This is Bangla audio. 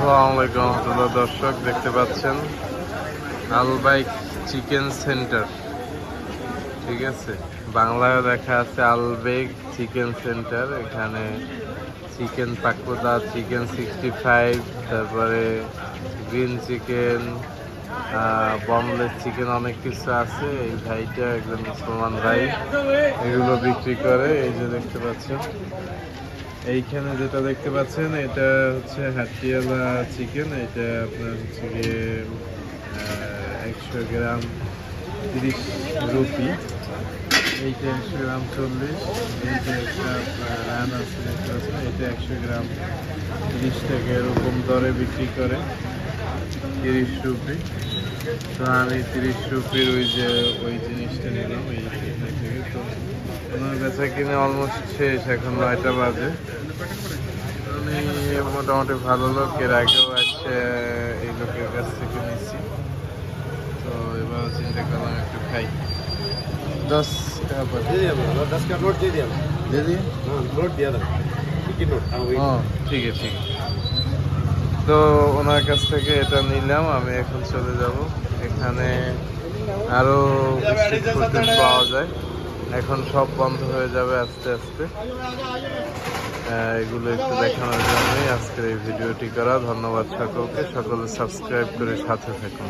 আসসালামু আলাইকুম দর্শক, দেখতে পাচ্ছেন আলবাইক চিকেন সেন্টার। ঠিক আছে? বাংলায় লেখা আছে আলবেগ চিকেন সেন্টার। এখানে chicken pakoda, chicken sixty five, তারপরে গ্রিন চিকেন বমলেস চিকেন অনেক কিছু আছে। এই ভাইটা একজন মুসলমান ভাই, এগুলো বিক্রি করে, এই যে দেখতে পাচ্ছেন। এইখানে যেটা দেখতে পাচ্ছেন, এটা হচ্ছে হাটিয়ালা চিকেন এটা আপনার হচ্ছে গিয়ে একশো গ্রাম তিরিশ রুপি। এইটা একশো গ্রাম চল্লিশ, এইটা একটা রান আছে, দেখতে পাচ্ছেন। এটা একশো গ্রাম তিরিশ টাকা এরকম দরে বিক্রি করে। তিরিশ রুপি। তো আমি তিরিশ রুপির ওই যে ওই জিনিসটা নিলাম ওই থেকে। তো আমার কাছে কিনে অলমোস্ট শেষ এখন নয়টা বাজে। আমি মোটামুটি ভালো লোক এর আগেও আছে এই লোকের কাছ থেকে নিয়েছি তো এবার চিন্তা করলাম একটু খাই। দশ টাকা দশ টাকা নোট দিয়ে দিয়ে দিয়ে হ্যাঁ, দিয়ে নোট দিয়ে দাও ঠিক আছে ঠিক আছে। তো ওনার কাছ থেকে এটা নিলাম, আমি এখন চলে যাব। এখানে আরও পাওয়া যায়। এখন সব বন্ধ হয়ে যাবে আস্তে আস্তে। এগুলো একটু দেখানোর জন্যই আজকের এই ভিডিওটি করা। ধন্যবাদ সকলকে। সকলে সাবস্ক্রাইব করে সাথে থাকুন।